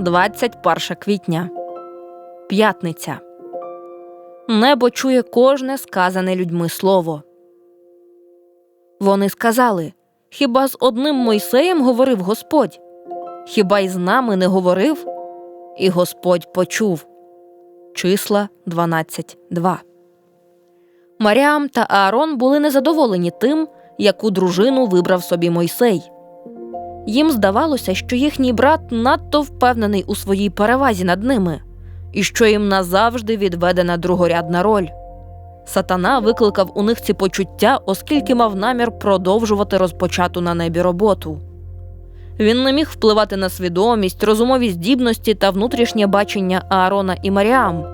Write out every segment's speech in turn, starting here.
21 квітня. П'ятниця. Небо чує кожне сказане людьми слово. Вони сказали Хіба з одним Мойсеєм говорив Господь? Хіба й з нами не говорив? І Господь почув. Числа 12.2 Маріам та Аарон були незадоволені тим, яку дружину вибрав собі Мойсей. Їм здавалося, що їхній брат надто впевнений у своїй перевазі над ними, і що їм назавжди відведена другорядна роль. Сатана викликав у них ці почуття, оскільки мав намір продовжувати розпочату на небі роботу. Він не міг впливати на свідомість, розумові здібності та внутрішнє бачення Аарона і Маріам.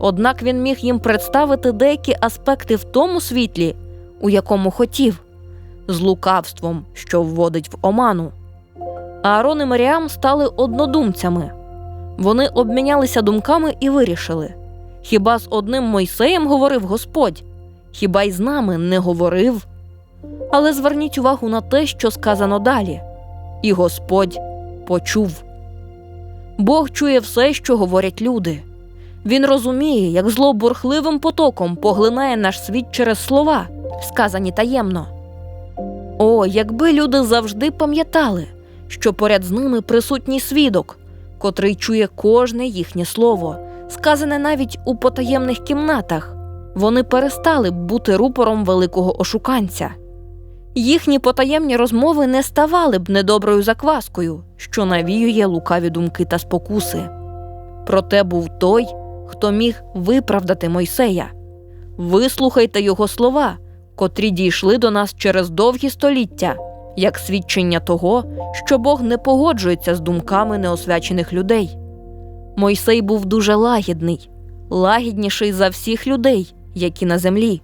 Однак він міг їм представити деякі аспекти в тому світлі, у якому хотів, з лукавством, що вводить в оману. Аарон і Маріам стали однодумцями. Вони обмінялися думками і вирішили: хіба з одним Мойсеєм говорив Господь, хіба й з нами не говорив? Але зверніть увагу на те, що сказано далі. І Господь почув. Бог чує все, що говорять люди. Він розуміє, як зло бурхливим потоком поглинає наш світ через слова, сказані таємно. О, якби люди завжди пам'ятали, що поряд з ними присутній свідок, котрий чує кожне їхнє слово, сказане навіть у потаємних кімнатах, вони перестали бути рупором великого ошуканця. Їхні потаємні розмови не ставали б недоброю закваскою, що навіює лукаві думки та спокуси. Проте був той, хто міг виправдати Мойсея. Вислухайте його слова, котрі дійшли до нас через довгі століття, як свідчення того, що Бог не погоджується з думками неосвячених людей. Мойсей був дуже лагідний, лагідніший за всіх людей, які на землі.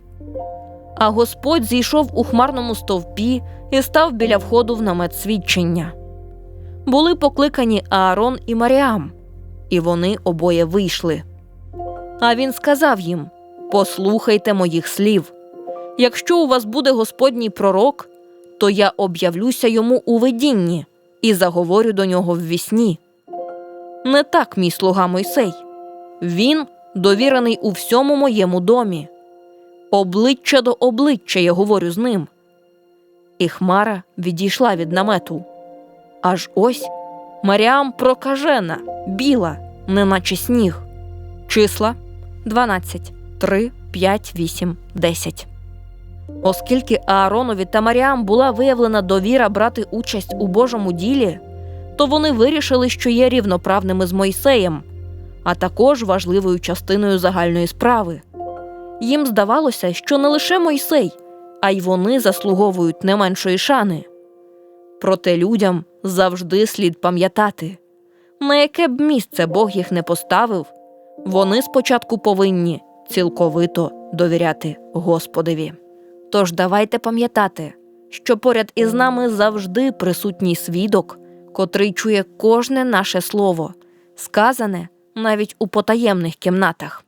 А Господь зійшов у хмарному стовпі і став біля входу в намет свідчення. Були покликані Аарон і Маріам, і вони обоє вийшли. А він сказав їм: Послухайте моїх слів. Якщо у вас буде Господній пророк, то я об'явлюся йому у видінні і заговорю до нього в вісні. Не так, мій слуга Мойсей. Він довірений у всьому моєму домі. Обличчя до обличчя я говорю з ним. І Хмара відійшла від намету. Аж ось Маріам прокажена, біла, неначе сніг. Числа 12, 3, 5, 8, 10. Оскільки Ааронові та Маріам була виявлена довіра брати участь у Божому ділі, то вони вирішили, що є рівноправними з Мойсеєм, а також важливою частиною загальної справи. Їм здавалося, що не лише Мойсей, а й вони заслуговують не меншої шани. Проте людям завжди слід пам'ятати, на яке б місце Бог їх не поставив, вони спочатку повинні цілковито довіряти Господеві. Тож давайте пам'ятати, що поряд із нами завжди присутній свідок, котрий чує кожне наше слово, сказане навіть у потаємних кімнатах.